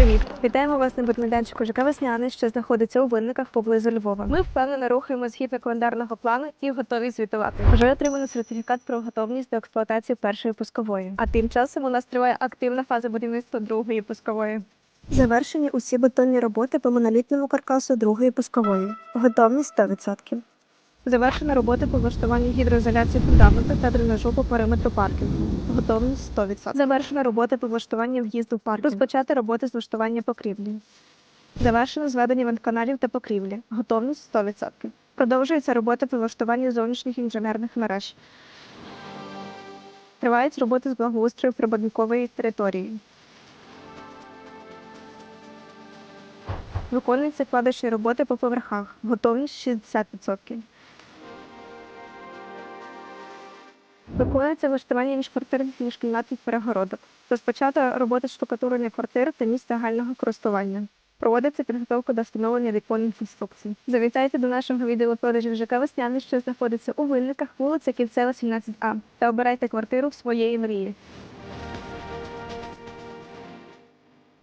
Привіт! Вітаємо вас на будмайданчику ЖК Весняний, що знаходиться у винниках поблизу Львова. Ми впевнено рухаємо згідно календарного плану і готові звітувати. Вже отримано сертифікат про готовність до експлуатації першої пускової. А тим часом у нас триває активна фаза будівництва другої пускової. Завершені усі бетонні роботи по монолітному каркасу другої пускової. Готовність 100%. Завершена робота по влаштуванню гідроізоляції фундаменту та дренажу по периметру паркінгу. Готовність 100%. Завершена робота по влаштуванню в'їзду в паркінг. Розпочати роботи з влаштування покрівлі. Завершено зведення вентканалів та покрівлі. Готовність 100%. Продовжується робота по влаштуванню зовнішніх інженерних мереж. Тривають роботи з благоустрою прибудинкової території. Виконуються кладочні роботи по поверхах. Готовність 60%. Виконується влаштування міжквартирних міжкімнатних перегородок. Розпочато робота штукатурення квартир та місць загального користування. Проводиться підготовка до встановлення віконних інструкцій. Завітайте до нашого відеопродажу ЖК Весняний, що знаходиться у вильниках, вулиця Кільцева, 17А, та обирайте квартиру в своєї мрії.